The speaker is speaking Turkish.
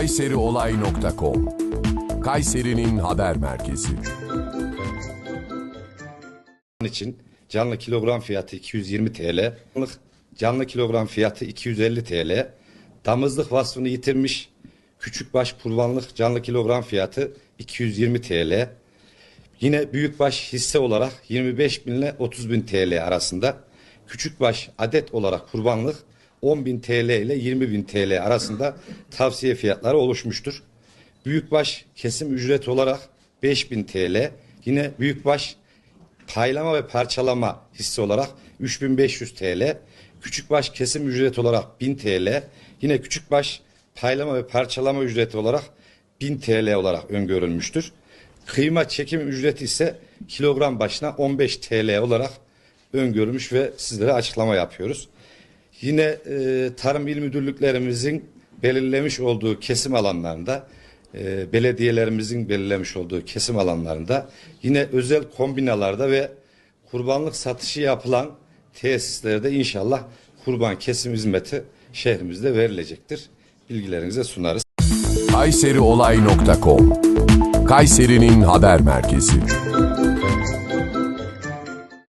kayseriolay.com Kayseri'nin haber merkezi. için canlı kilogram fiyatı 220 TL, canlı kilogram fiyatı 250 TL, damızlık vasfını yitirmiş küçükbaş kurbanlık canlı kilogram fiyatı 220 TL. Yine büyükbaş hisse olarak 25 bin ile 30 bin TL arasında, küçükbaş adet olarak kurbanlık 10 bin TL ile 20 bin TL arasında tavsiye fiyatları oluşmuştur. Büyükbaş kesim ücreti olarak 5000 TL, yine büyükbaş paylama ve parçalama hissi olarak 3500 TL, küçükbaş kesim ücreti olarak 1000 TL, yine küçükbaş paylama ve parçalama ücreti olarak 1000 TL olarak öngörülmüştür. Kıyma çekim ücreti ise kilogram başına 15 TL olarak öngörülmüş ve sizlere açıklama yapıyoruz. Yine e, Tarım İl Müdürlüklerimizin belirlemiş olduğu kesim alanlarında, e, belediyelerimizin belirlemiş olduğu kesim alanlarında, yine özel kombinalarda ve kurbanlık satışı yapılan tesislerde inşallah kurban kesim hizmeti şehrimizde verilecektir. Bilgilerinize sunarız. kayseriolay.com Kayseri'nin haber merkezi.